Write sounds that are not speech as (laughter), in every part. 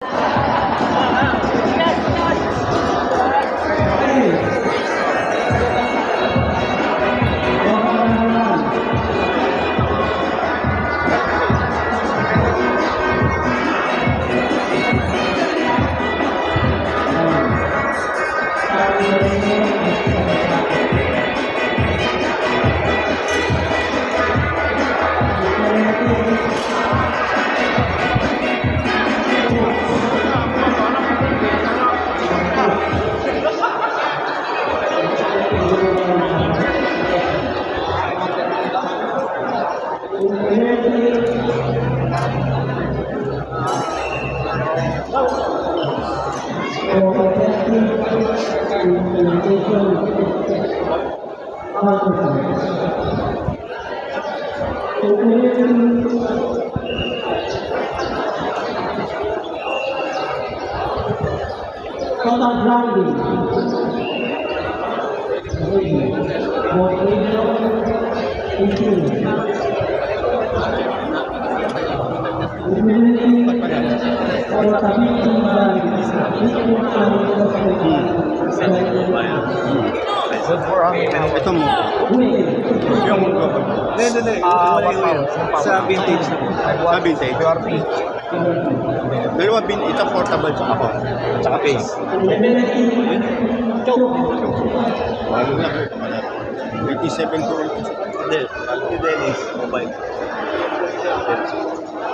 Contact grounding. Ready. Ito mo. Yung Hindi, hindi, hindi. Ah, Wala yun. Sa vintage na po. Sa vintage. Dalawa bin ito portable tsaka po. Tsaka face. Ano na? 87 to Hindi. Si Dennis, mobile.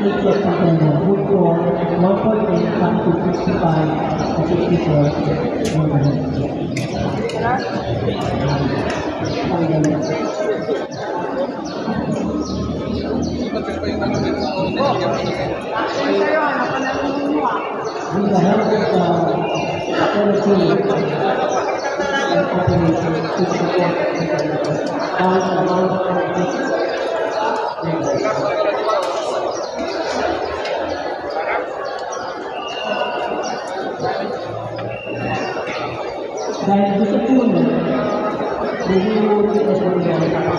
pictures of the Dahil gusto po nyo, nag-iuwi ko sa mga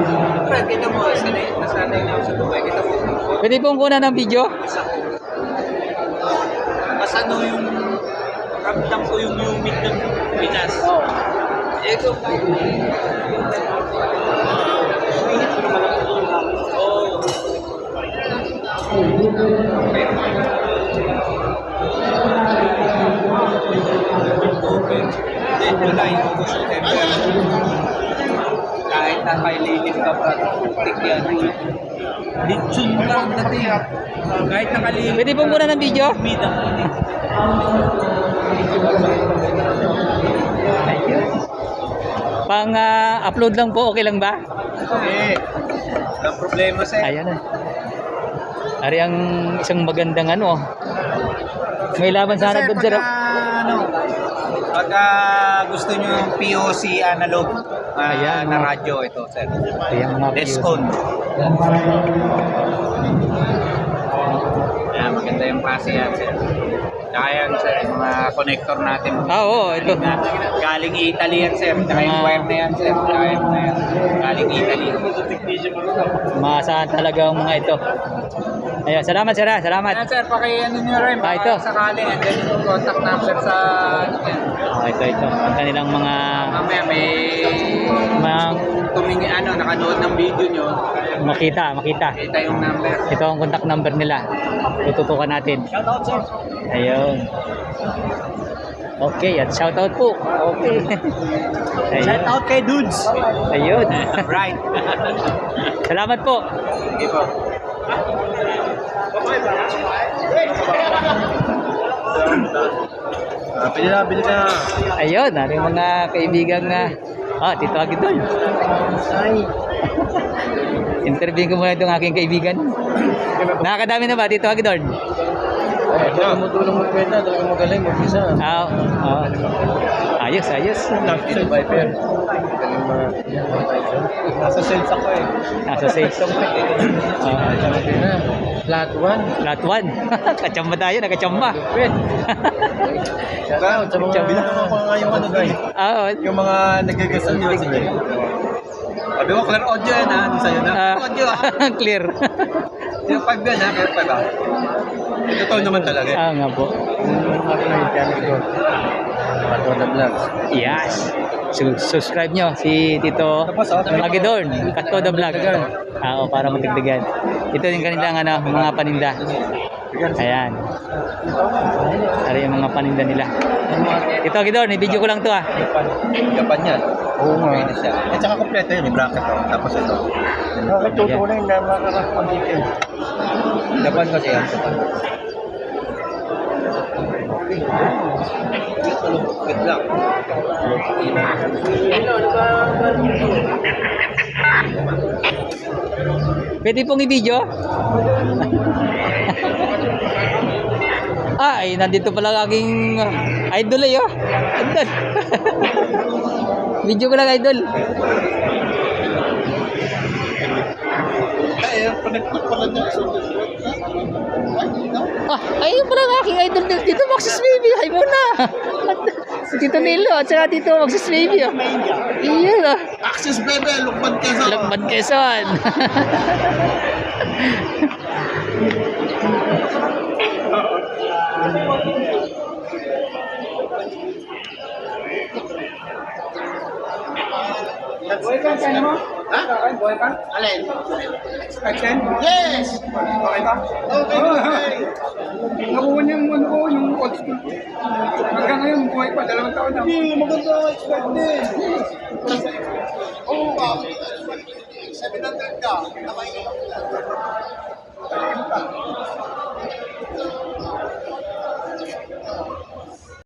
Kita mo, sanay, nasanay na ako sa Dubai. Kita mo, Pwede pong kunan ng video? mas ano yung ramdam ko yung humid ng Pinas. Oo. Ito, Oo. Kahit nakaililim ka pa, putik yan. Litsun ka ang dating. Kahit nakalilim Pwede pong kunan ng video? Humid ang. Pang ah, upload lang po, okay lang ba? Eh, walang problema sir. Ayan na. Ari ang isang magandang ano. May laban sana doon sir. pagka, ano, pagka gusto nyo yung POC analog ah, Ayan, na radyo ito sir. Ayan mga Descon. Ayan, maganda yung klase yan sir. Tsaka yan, sir, yung mga connector natin. Ah, oo, ito. Galing Italy yan, sir. Tsaka yung Mga- wire na yan, sir. Tsaka yung mga yan. Galing Italy. Maasahan talaga ang mga ito. Ayun, salamat sir, ah. salamat. Yan, sir, paki ano nyo rin. Ah, baka ito. Sakali, and then yung contact number sa ano yan. Oh, ito, ito. Ang kanilang mga Mamaya may mga tumingi ano, nakanood ng video nyo. Makita, makita. Kita yung number. Ito ang contact number nila. Tututukan natin. Shoutout, sir. Ayun. Okay, at shoutout po. Okay. Ayun. kay Dudes. Ayun. Right. (laughs) Salamat po. Sige po. Ah, pili na, pili na. Ayun, ano yung mga kaibigan na Ah, Tito Agidol. Interview ko muna itong aking kaibigan. Nakakadami na ba, Tito Agidol? Ito, tumutulong mo kwenta, talagang magaling, mag-isa. Ah, ah. ayos, ayos. Nasa Viper. Nasa sales ako eh. Nasa sales. Ah, na. Flat one. Flat one. (laughs) Kachamba tayo, nakachamba. Wait. Ikaw, sa mga binanong ko nga yung ano guys. Ah, Yung mga nagagasal nyo. Sige. Sabi ko, clear audio yan ha. Hindi sa'yo na. ah, Audio ha. (laughs) clear. Yung pag yan ha, clear pag ha. Ito totoo naman talaga. ah, nga po. Madonna Vlogs. Yes. Su- subscribe nyo si Tito oh, Agidorn, Katoda Vlog. Ah, oh, para matigdagan. Ito yung kanilang ano, mga paninda. Ayan. Ano yung mga paninda nila. Ito Agidorn, i-video ko lang to ah. Japan yan. Oo nga. At saka kompleto yun, may bracket oh. Tapos ito. Bakit tutunay na makakapag-detail? Japan kasi yan. Wait lang. Pwede pong i-video? (laughs) Ay, nandito pala aking uh, idol eh, oh. Idol. (laughs) Video ko lang, idol. Ah, ayun pala ang aking idol din. Dito, Maxis Baby. Ay muna. si Tito Nilo at saka dito, Maxis Baby. Oh. Iyan, oh. Access Bebe, Lukman Quezon. Lagban Quezon. (laughs) Boyfriend ka mo? Ha? Boyfriend? Alin? Extension? Yes! Okay ba? Okay, okay. (laughs) Nakuha niya yung ano ko, yung old school. Hanggang ngayon, buhay pa, dalawang taon na. Hindi, maganda ang expect din. Oo, ba? 700 ka.